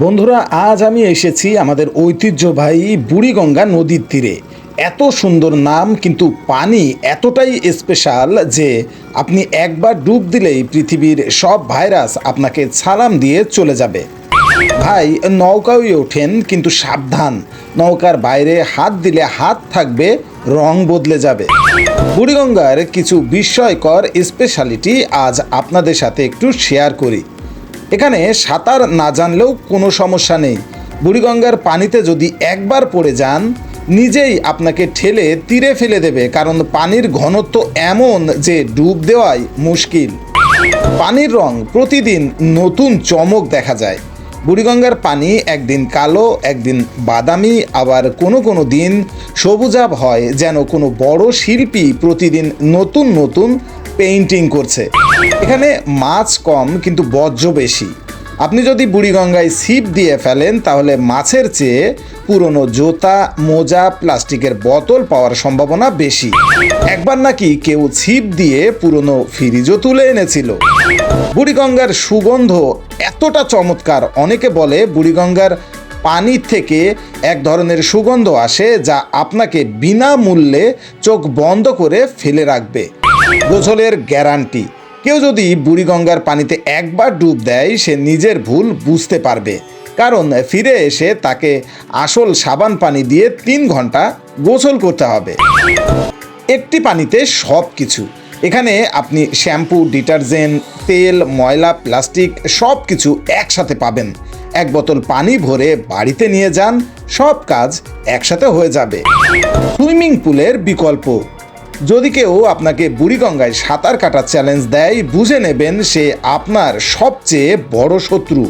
বন্ধুরা, আজ আমি এসেছি আমাদের ঐতিহ্যবাহী বুড়িগঙ্গা নদীর তীরে। এত সুন্দর নাম, কিন্তু পানি এতটাই স্পেশাল যে আপনি একবার ডুব দিলেই পৃথিবীর সব ভাইরাস আপনাকে সালাম দিয়ে চলে যাবে। ভাই, নৌকায় ওঠেন, কিন্তু সাবধান। নৌকার বাইরে হাত দিলে হাত থাকবে, রং বদলে যাবে। বুড়িগঙ্গার কিছু বিস্ময়কর স্পেশালিটি আজ আপনাদের সাথে একটু শেয়ার করি। এখানে সাঁতার না জানলেও কোনো সমস্যা নেই। বুড়িগঙ্গার পানিতে যদি একবার পড়ে যান, নিজেই আপনাকে ঠেলে তীরে ফেলে দেবে, কারণ পানির ঘনত্ব এমন যে ডুব দেওয়াই মুশকিল। পানির রং প্রতিদিন নতুন চমক দেখা যায়। বুড়িগঙ্গার পানি একদিন কালো, একদিন বাদামি, আবার কোনো কোনো দিন সবুজাব হয়, যেন কোনো বড় শিল্পী প্রতিদিন নতুন নতুন পেইন্টিং করছে। এখানে মাছ কম, কিন্তু বর্জ্য বেশি। আপনি যদি বুড়িগঙ্গায় ছিপ দিয়ে ফেলেন, তাহলে মাছের চেয়ে পুরনো জোতা, মোজা, প্লাস্টিকের বোতল পাওয়ার সম্ভাবনা বেশি। একবার নাকি কেউ ছিপ দিয়ে পুরনো ফ্রিজও তুলে এনেছিল। বুড়িগঙ্গার সুগন্ধ এতটা চমৎকার, অনেকে বলে বুড়িগঙ্গার পানি থেকে এক ধরনের সুগন্ধ আসে যা আপনাকে বিনামূল্যে চোখ বন্ধ করে ফেলে রাখবে। গোসলের গ্যারান্টি। কেউ যদি বুড়িগঙ্গার পানিতে একবার ডুব দেয়, সে নিজের ভুল বুঝতে পারবে। কারণ ফিরে এসে তাকে আসল সাবান পানি দিয়ে তিন ঘণ্টা গোসল করতে হবে। একটি পানিতে সব কিছু এখানে আপনি শ্যাম্পু, ডিটারজেন্ট, তেল, ময়লা, প্লাস্টিক সব কিছু একসাথে পাবেন। এক বোতল পানি ভরে বাড়িতে নিয়ে যান, সব কাজ একসাথে হয়ে যাবে। সুইমিং পুলের বিকল্প। যদি কেউ আপনাকে বুড়িগঙ্গায় সাঁতার কাটার চ্যালেঞ্জ দেয়, বুঝে নেবেন সে আপনার সবচেয়ে বড় শত্রু।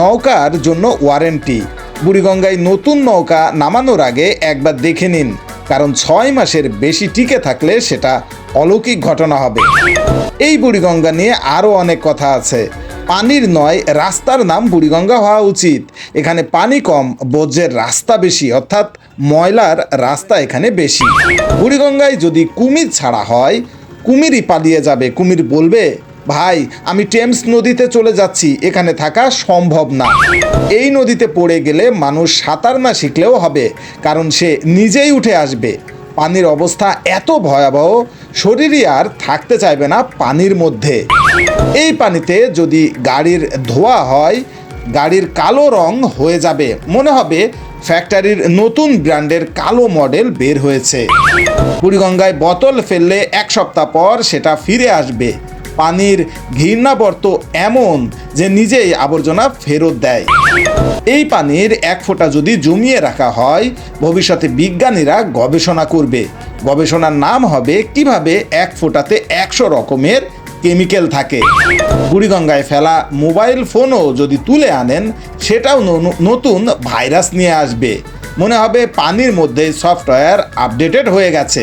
নৌকার জন্য ওয়ারেন্টি বুড়িগঙ্গায় নতুন নৌকা নামানোর আগে একবার দেখে নিন, কারণ ছয় মাসের বেশি টিকে থাকলে সেটা অলৌকিক ঘটনা হবে। এই বুড়িগঙ্গা নিয়ে আরও অনেক কথা আছে। পানির নয়, রাস্তার নাম বুড়িগঙ্গা হওয়া উচিত। এখানে পানি কম, বজ্রের রাস্তা বেশি, অর্থাৎ ময়লার রাস্তা এখানে বেশি। বুড়িগঙ্গায় যদি কুমির ছাড়া হয়, কুমিরই পালিয়ে যাবে, কুমির বলবে, ভাই, আমি টেমস নদীতে চলে যাচ্ছি, এখানে থাকা সম্ভব না। এই নদীতে পড়ে গেলে মানুষ সাঁতার না শিখলেও হবে, কারণ সে নিজেই উঠে আসবে। পানির অবস্থা এত ভয়াবহ, শরীরই আর থাকতে চাইবে না পানির মধ্যে। এই পানিতে যদি গাড়ির ধোয়া হয়, গাড়ির কালো রং হয়ে যাবে। মনে হবে ফ্যাক্টরির নতুন ব্র্যান্ডের কালো মডেল বের হয়েছে। বুড়িগঙ্গায় বোতল ফেললে এক সপ্তাহ পর সেটা ফিরে আসবে। পানির ঘৃণাবর্ত এমন যে নিজেই আবর্জনা ফেরত দেয়। এই পানির এক ফোঁটা যদি জমিয়ে রাখা হয়, ভবিষ্যতে বিজ্ঞানীরা গবেষণা করবে। গবেষণার নাম হবে কীভাবে এক ফোঁটাতে একশো রকমের কেমিক্যাল থাকে। বুড়িগঙ্গায় ফেলা মোবাইল ফোনও যদি তুলে আনেন, সেটাও নতুন ভাইরাস নিয়ে আসবে। মনে হবে পানির মধ্যে সফটওয়্যার আপডেটেড হয়ে গেছে।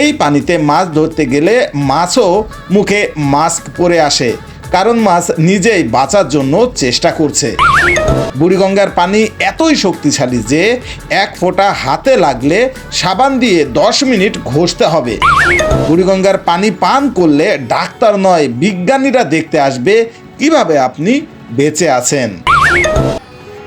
এই পানিতে মাছ ধরতে গেলে মাছও মুখে মাস্ক পরে আসে। কারণ মাছ নিজেই বাঁচার জন্য চেষ্টা করছে। বুড়িগঙ্গার পানি এতই শক্তিশালী যে এক ফোঁটা হাতে লাগলে সাবান দিয়ে দশ মিনিট ঘষতে হবে। বুড়িগঙ্গার পানি পান করলে ডাক্তার নয়, বিজ্ঞানীরা দেখতে আসবে কীভাবে আপনি বেঁচে আছেন।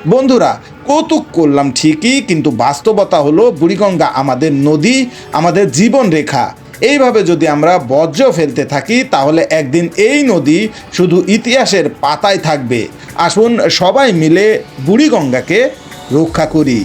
বন্ধুরা, কৌতুক করলাম ঠিকই, কিন্তু বাস্তবতা হলো বুড়িগঙ্গা আমাদের নদী, আমাদের জীবন রেখা এইভাবে যদি আমরা বর্জ্য ফেলতে থাকি, তাহলে একদিন এই নদী শুধু ইতিহাসের পাতায় থাকবে। আসুন সবাই মিলে বুড়িগঙ্গাকে রক্ষা করি।